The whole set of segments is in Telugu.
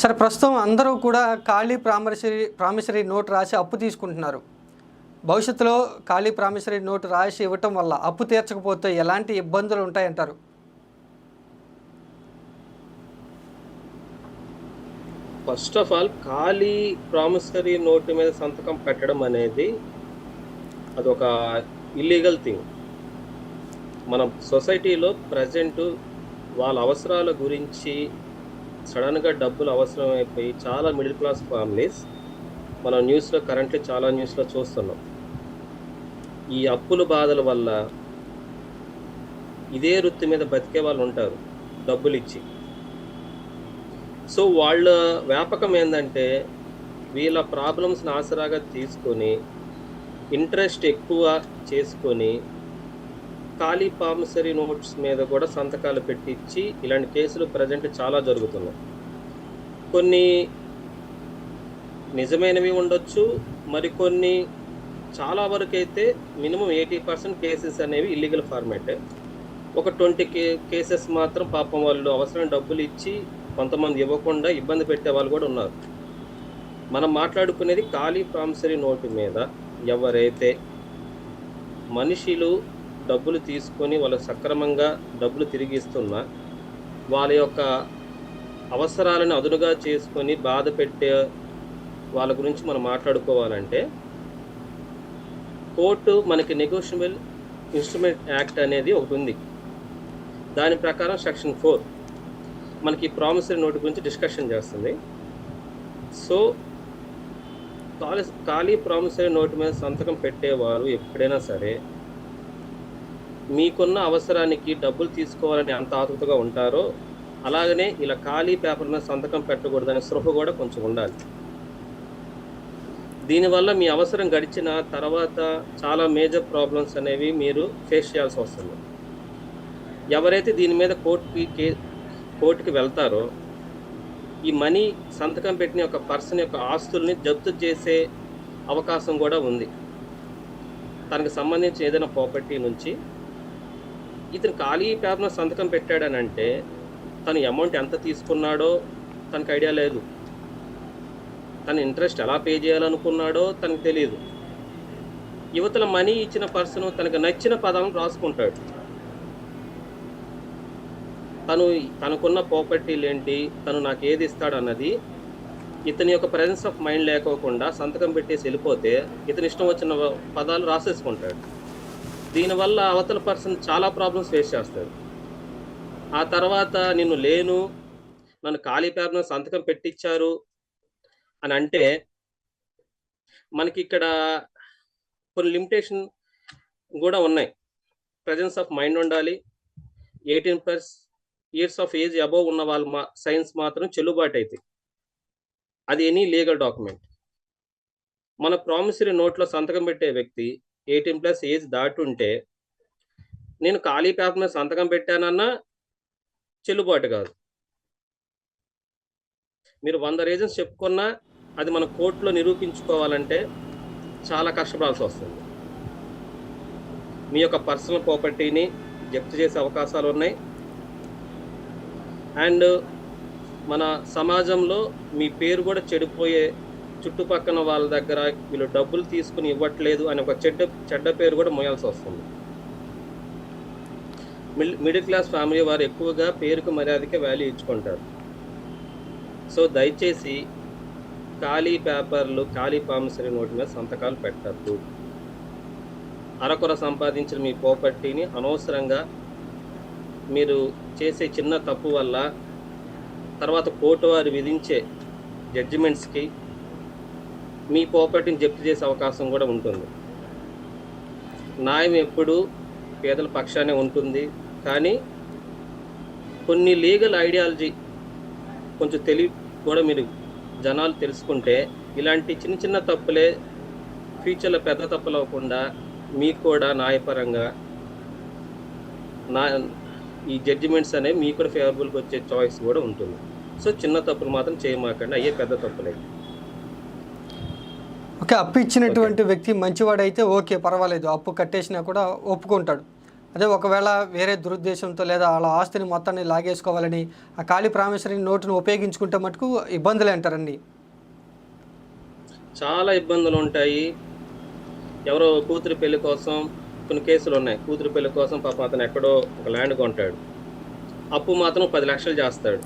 సరే ప్రస్తుతం అందరూ కూడా ఖాళీ ప్రామిసరీ ప్రామిసరీ నోట్ రాసి అప్పు తీసుకుంటున్నారు. భవిష్యత్తులో ఖాళీ ప్రామిసరీ నోటు రాసి ఇవ్వటం వల్ల అప్పు తీర్చకపోతే ఎలాంటి ఇబ్బందులు ఉంటాయంటారు? ఫస్ట్ ఆఫ్ ఆల్ ఖాళీ ప్రామిసరీ నోటు మీద సంతకం పెట్టడం అనేది అదొక ఇల్లీగల్ థింగ్ మన సొసైటీలో ప్రజెంట్ వాళ్ళ అవసరాల గురించి సడన్గా డబ్బులు అవసరమైపోయి చాలా మిడిల్ క్లాస్ ఫ్యామిలీస్ మనం న్యూస్లో కరెంట్లీ చాలా న్యూస్లో చూస్తున్నాం. ఈ అప్పుల బాధల వల్ల ఇదే వృత్తి మీద బతికే వాళ్ళు ఉంటారు డబ్బులు ఇచ్చి సో వాళ్ళ వ్యాపకం ఏంటంటే వీళ్ళ ప్రాబ్లమ్స్ని ఆసరాగా తీసుకొని ఇంట్రెస్ట్ ఎక్కువ చేసుకొని ఖాళీ పామిసరీ నోట్స్ మీద కూడా సంతకాలు పెట్టించి ఇలాంటి కేసులు ప్రజెంట్ చాలా జరుగుతున్నాయి. కొన్ని నిజమైనవి ఉండొచ్చు మరికొన్ని చాలా వరకు అయితే మినిమం ఎయిటీ పర్సెంట్ కేసెస్ అనేవి ఇల్లీగల్ ఫార్మేట్. ఒక ట్వంటీ కే కేసెస్ మాత్రం పాపం వాళ్ళు అవసరం డబ్బులు ఇచ్చి కొంతమంది ఇవ్వకుండా ఇబ్బంది పెట్టే వాళ్ళు కూడా ఉన్నారు. మనం మాట్లాడుకునేది ఖాళీ ప్రామిసరీ నోటు మీద ఎవరైతే మనుషులు డబ్బులు తీసుకొని వాళ్ళు సక్రమంగా డబ్బులు తిరిగి ఇస్తున్నా వాళ్ళ యొక్క అవసరాలను అదునుగా చేసుకొని బాధ పెట్టే వాళ్ళ గురించి మనం మాట్లాడుకోవాలంటే కోర్టు మనకి నెగోషియబుల్ ఇన్స్ట్రుమెంట్ యాక్ట్ అనేది ఒకటి ఉంది. దాని ప్రకారం సెక్షన్ ఫోర్ మనకి ప్రామిసరీ నోటు గురించి డిస్కషన్ చేస్తుంది. సో ఖాళీ ఖాళీ ప్రామిసరీ నోటు మీద సంతకం పెట్టేవారు ఎప్పుడైనా సరే మీకున్న అవసరానికి డబ్బులు తీసుకోవాలని ఎంత ఆతృతగా ఉంటారో అలాగనే ఇలా ఖాళీ పేపర్ మీద సంతకం పెట్టకూడదనే సృహ కూడా కొంచెం ఉండాలి. దీనివల్ల మీ అవసరం గడిచిన తర్వాత చాలా మేజర్ ప్రాబ్లమ్స్ అనేవి మీరు ఫేస్ చేయాల్సి వస్తుంది ఎవరైతే దీని మీద కోర్టుకి కే కోర్టుకి వెళ్తారో ఈ మనీ సంతకం పెట్టిన ఒక పర్సన్ యొక్క ఆస్తుల్ని జప్తు చేసే అవకాశం కూడా ఉంది. తనకు సంబంధించిన ఏదైనా ప్రాపర్టీ నుంచి ఇతను ఖాళీ పేపర్లో సంతకం పెట్టాడనంటే తను అమౌంట్ ఎంత తీసుకున్నాడో తనకు ఐడియా లేదు. తన ఇంట్రెస్ట్ ఎలా పే చేయాలనుకున్నాడో తనకు తెలియదు యువతల మనీ ఇచ్చిన పర్సన్ తనకు నచ్చిన పదం రాసుకుంటాడు. తను తనకున్న ప్రాపర్టీలు ఏంటి తను నాకు ఏది ఇస్తాడు అన్నది ఇతని యొక్క ప్రజెన్స్ ఆఫ్ మైండ్ లేకోకుండా సంతకం పెట్టేసి వెళ్ళిపోతే ఇతని ఇష్టం వచ్చిన పదాలు రాసేసుకుంటాడు. దీనివల్ల అవతల పర్సన్ చాలా ప్రాబ్లమ్స్ ఫేస్ చేస్తాడు ఆ తర్వాత నిన్ను లేను నన్ను ఖాళీ పేపర్ సంతకం పెట్టించారు అని అంటే మనకి ఇక్కడ కొన్ని లిమిటేషన్ కూడా ఉన్నాయి. ప్రజెన్స్ ఆఫ్ మైండ్ ఉండాలి. Eighteen plus years of age above ఉన్న వాళ్ళు మా సైన్స్ మాత్రం చెల్లుబాటు అవుతాయి అది ఎనీ లీగల్ డాక్యుమెంట్. మన ప్రామిసరీ నోట్లో సంతకం పెట్టే వ్యక్తి ఎయిటీన్ ప్లస్ ఏజ్ దాటుంటే నేను ఖాళీ పేపర్ మీద సంతకం పెట్టానన్నా చెల్లుబాటు కాదు. మీరు వంద రీజన్స్ చెప్పుకున్నా అది మన కోర్టులో నిరూపించుకోవాలంటే చాలా కష్టపడాల్సి వస్తుంది. మీ యొక్క పర్సనల్ ప్రాపర్టీని జప్తు చేసే అవకాశాలు ఉన్నాయి. అండ్ మన సమాజంలో మీ పేరు కూడా చెడిపోయే చుట్టుపక్కల వాళ్ళ దగ్గర వీళ్ళు డబ్బులు తీసుకుని ఇవ్వట్లేదు అని ఒక చెడ్డ చెడ్డ పేరు కూడా మోయాల్సి వస్తుంది. మిడిల్ మిడిల్ క్లాస్ ఫ్యామిలీ వారు ఎక్కువగా పేరుకు మర్యాదకే వాల్యూ ఇచ్చుకుంటారు. సో దయచేసి ఖాళీ పేపర్లు ఖాళీ పామిసరీ నోటు మీద సంతకాలు పెట్టద్దు. అరకొర సంపాదించిన మీ ప్రాపర్టీని అనవసరంగా మీరు చేసే చిన్న తప్పు వల్ల తర్వాత కోర్టు వారు విధించే జడ్జిమెంట్స్కి మీ ప్రాపర్టీని జప్తు చేసే అవకాశం కూడా ఉంటుంది. న్యాయం ఎప్పుడు పేదల పక్షానే ఉంటుంది. కానీ కొన్ని లీగల్ ఐడియాలజీ కొంచెం తెలివి కూడా మీరు జనాలు తెలుసుకుంటే ఇలాంటి చిన్న చిన్న తప్పులే ఫ్యూచర్లో పెద్ద తప్పులు అవ్వకుండా మీకు కూడా న్యాయపరంగా నా ఈ జడ్జిమెంట్స్ అనేవి మీకు కూడా ఫేవరబుల్గా వచ్చే చాయిస్ కూడా ఉంటుంది. సో చిన్న తప్పులు మాత్రం చేయమాకండి. అయ్యే పెద్ద తప్పులే. ఓకే అప్పు ఇచ్చినటువంటి వ్యక్తి మంచివాడైతే ఓకే పర్వాలేదు. అప్పు కట్టేసినా కూడా ఒప్పుకుంటాడు. అదే ఒకవేళ వేరే దురుద్దేశంతో లేదా వాళ్ళ ఆస్తిని మొత్తాన్ని లాగేసుకోవాలని ఆ ఖాళీ ప్రామిసరీ నోటును ఉపయోగించుకుంటే మటుకు ఇబ్బందులే అంటారండి. చాలా ఇబ్బందులు ఉంటాయి. ఎవరో కూతురు పెళ్ళి కోసం కొన్ని కేసులు ఉన్నాయి. కూతురు పెళ్ళి కోసం పాపం అతను ఎక్కడో ఒక ల్యాండ్ కొంటాడు. అప్పు మాత్రం పది లక్షలు చేస్తాడు.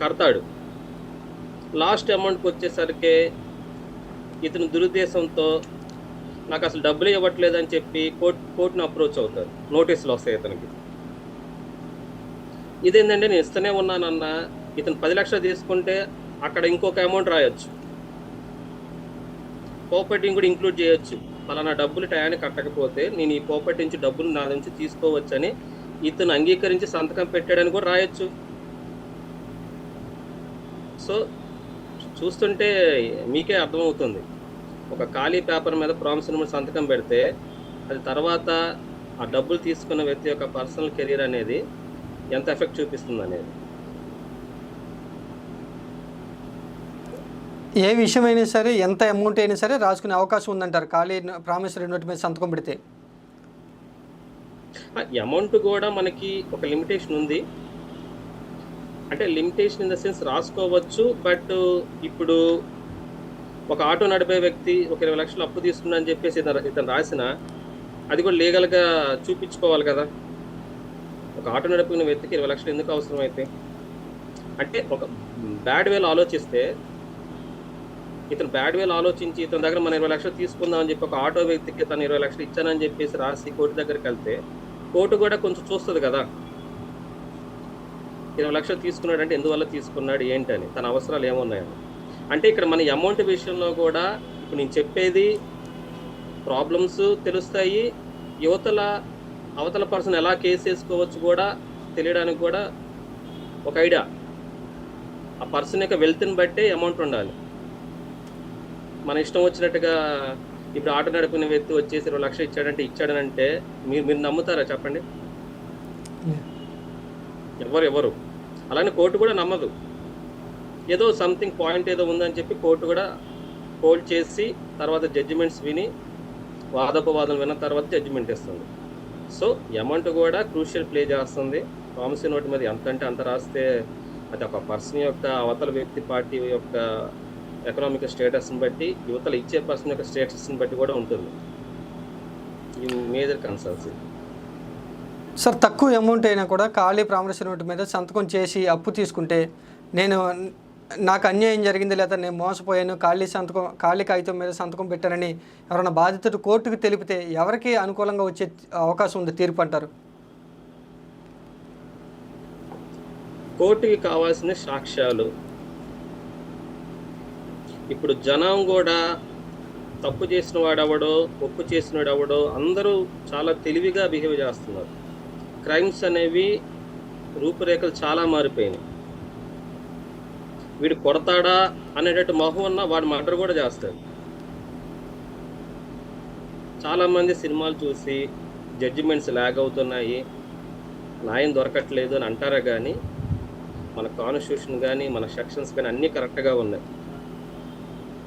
కడతాడు. లాస్ట్ అమౌంట్కి వచ్చేసరికి ఇతను దురుద్దేశంతో నాకు అసలు డబ్బులు ఇవ్వట్లేదని చెప్పి కోర్ట్ కోర్టును అప్రోచ్ అవుతారు. నోటీసులు వస్తాయి ఇతనికి. ఇదేంటంటే నేను ఇస్తూనే ఉన్నానన్న ఇతను పది లక్షలు తీసుకుంటే అక్కడ ఇంకొక అమౌంట్ రాయొచ్చు. ప్రాపర్టీని కూడా ఇంక్లూడ్ చేయొచ్చు. పలానా డబ్బులు టయానికి కట్టకపోతే నేను ఈ ప్రాపర్టీ నుంచి డబ్బులు నా నుంచి తీసుకోవచ్చని ఇతను అంగీకరించి సంతకం పెట్టాడని కూడా రాయొచ్చు. సో చూస్తుంటే మీకే అర్థమవుతుంది. ఒక ఖాళీ పేపర్ మీద ప్రామిస్ నెంబర్ సంతకం పెడితే అది తర్వాత ఆ డబ్బులు తీసుకున్న వ్యక్తి యొక్క పర్సనల్ కెరీర్ అనేది ఎంత ఎఫెక్ట్ చూపిస్తుంది అనేది ఏ విషయమైనా సరే ఎంత అమౌంట్ అయినా సరే రాసుకునే అవకాశం ఉందంటారు. ఖాళీ ప్రామిసరీ నోటు మీద సంతకం పెడితే. అమౌంట్ కూడా మనకి ఒక లిమిటేషన్ ఉంది. అంటే లిమిటేషన్ ఇన్ ద సెన్స్ రాసుకోవచ్చు బట్ ఇప్పుడు ఒక ఆటో నడిపే వ్యక్తి ఒక ఇరవై లక్షలు అప్పు తీసుకున్నా అని చెప్పేసి ఇతను ఇతను రాసిన అది కూడా లీగల్గా చూపించుకోవాలి కదా. ఒక ఆటో నడిపిన వ్యక్తికి ఇరవై లక్షలు ఎందుకు అవసరం అయితే? అంటే ఒక బ్యాడ్ వేలో ఆలోచిస్తే ఇతను బ్యాడ్ వేలు ఆలోచించి ఇతని దగ్గర మన ఇరవై లక్షలు తీసుకుందాం అని చెప్పి ఒక ఆటో వ్యక్తికి తను ఇరవై లక్షలు ఇచ్చానని చెప్పేసి రాసి కోర్టు దగ్గరికి వెళ్తే కోర్టు కూడా కొంచెం చూస్తుంది కదా. ఇరవై లక్షలు తీసుకున్నాడంటే ఎందువల్ల తీసుకున్నాడు ఏంటని తన అవసరాలు ఏమున్నాయని. అంటే ఇక్కడ మన అమౌంట్ విషయంలో కూడా ఇప్పుడు నేను చెప్పేది ప్రాబ్లమ్స్ తెలుస్తాయి. యువతల అవతల పర్సన్ ఎలా కేసు వేసుకోవచ్చు కూడా తెలియడానికి కూడా ఒక ఐడియా ఆ పర్సన్ యొక్క వెల్త్ని బట్టే అమౌంట్ ఉండాలి. మన ఇష్టం వచ్చినట్టుగా ఇప్పుడు ఆటో నడిపిన వ్యక్తి వచ్చేసి ఇరవై లక్షలు ఇచ్చాడంటే ఇచ్చాడనంటే మీరు మీరు నమ్ముతారా చెప్పండి? ఎవరు ఎవరు? అలానే కోర్టు కూడా నమ్మదు. ఏదో సంథింగ్ పాయింట్ ఏదో ఉందని చెప్పి కోర్టు కూడా హోల్డ్ చేసి తర్వాత జడ్జిమెంట్స్ విని వాదోపవాదం విన్న తర్వాత జడ్జిమెంట్ ఇస్తుంది సో అమౌంట్ కూడా క్రూషియల్ ప్లే చేస్తుంది. ప్రామిసరీ నోట్ మీద ఎంత అంటే అంత రాస్తే అది ఒక పర్సన్ యొక్క అవతల వ్యక్తి పార్టీ యొక్క ఎకనామిక్ స్టేటస్ని బట్టి యువతలు ఇచ్చే పర్సన్ యొక్క స్టేటస్ని బట్టి కూడా ఉంటుంది. ఈ మేజర్ కన్సల్సీ సార్ తక్కువ అమౌంట్ అయినా కూడా ఖాళీ ప్రామిసరీ నోట్ మీద సంతకం చేసి అప్పు తీసుకుంటే నేను నాకు అన్యాయం జరిగింది లేదా నేను మోసపోయాను ఖాళీ సంతకం ఖాళీ కాగితం మీద సంతకం పెట్టానని ఎవరైనా బాధితుడు కోర్టుకు తెలిపితే ఎవరికి అనుకూలంగా వచ్చే అవకాశం ఉంది తీర్పు అంటారు. కోర్టుకి కావాల్సిన సాక్ష్యాలు. ఇప్పుడు జనం కూడా తప్పు చేసిన వాడెవడో ఒప్పు చేసిన వాడెవడో అందరూ చాలా తెలివిగా బిహేవ్ చేస్తున్నారు. క్రైమ్స్ అనేవి రూపురేఖలు చాలా మారిపోయినాయి. వీడు కొడతాడా అనేటట్టు మొహం ఉన్న వాడు మర్డర్ కూడా చేస్తాడు. చాలామంది సినిమాలు చూసి జడ్జిమెంట్స్ ల్యాగ్ అవుతున్నాయి. న్యాయం దొరకట్లేదు అని అంటారా కానీ మన కాన్స్టిట్యూషన్ కానీ మన సెక్షన్స్ కానీ అన్నీ కరెక్ట్గా ఉన్నాయి.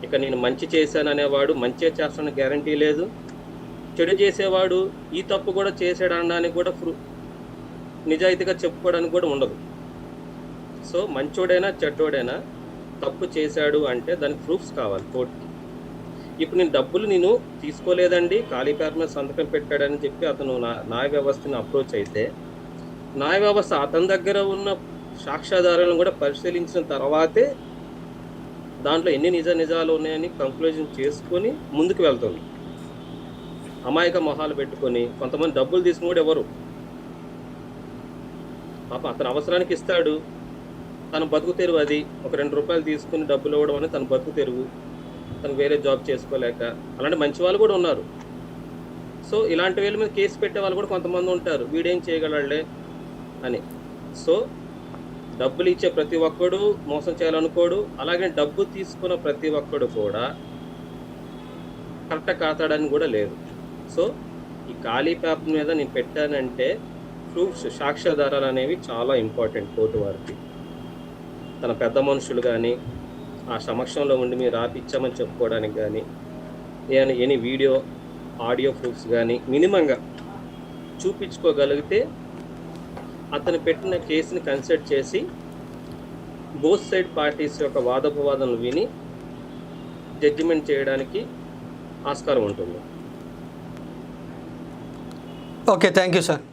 ఇక నేను మంచి చేశాను అనేవాడు మంచి చేస్తానని గ్యారంటీ లేదు. చెడు చేసేవాడు ఈ తప్పు కూడా చేసాడు అనడానికి కూడా ప్రూ నిజాయితీగా చెప్పుకోవడానికి కూడా ఉండదు. సో మంచోడైనా చెడ్డోడైనా తప్పు చేశాడు అంటే దానికి ప్రూఫ్స్ కావాలి కోర్టుకి. ఇప్పుడు నేను డబ్బులు నేను తీసుకోలేదండి ఖాళీ పేపర్ మీద సంతకం పెట్టాడని చెప్పి అతను నా న్యాయ వ్యవస్థని అప్రోచ్ అయితే న్యాయ వ్యవస్థ అతని దగ్గర ఉన్న సాక్ష్యాధారాలను కూడా పరిశీలించిన తర్వాతే దాంట్లో ఎన్ని నిజ నిజాలు ఉన్నాయని కంక్లూజన్ చేసుకొని ముందుకు వెళ్తుంది. అమాయక మొహాలు పెట్టుకొని కొంతమంది డబ్బులు తీసుకుని కూడా ఎవరు? పాప అతను అవసరానికి ఇస్తాడు. తన బతుకు తెరువు అది. ఒక రెండు రూపాయలు తీసుకుని డబ్బులు ఇవ్వడం అనేది తన బతుకు తెరువు. తను వేరే జాబ్ చేసుకోలేక. అలాంటి మంచి వాళ్ళు కూడా ఉన్నారు. సో ఇలాంటి వీళ్ళ మీద కేసు పెట్టే వాళ్ళు కూడా కొంతమంది ఉంటారు. వీడేం చేయగలలే అని. సో డబ్బులు ఇచ్చే ప్రతి ఒక్కడు మోసం చేయాలనుకోడు. అలాగే డబ్బు తీసుకున్న ప్రతి ఒక్కడు కూడా కరెక్ట్ కాతాడని కూడా లేదు. సో ఈ ఖాళీ పేపర్ మీద నేను పెట్టానంటే ప్రూఫ్స్ సాక్ష్యాధారాలు అనేవి చాలా ఇంపార్టెంట్ కోర్టు వారికి. తన పెద్ద మనుషులు కానీ ఆ సమక్షంలో ఉండి మీరు రాపిచ్చామని చెప్పుకోవడానికి కానీ నేను ఎనీ వీడియో ఆడియో ప్రూఫ్స్ కానీ మినిమంగా చూపించుకోగలిగితే అతను పెట్టిన కేసుని కన్సిడర్ చేసి బోత్ సైడ్ పార్టీస్ యొక్క వాదోపవాదనలు విని జడ్జిమెంట్ చేయడానికి ఆస్కారం ఉంటుంది. Okay thank you sir.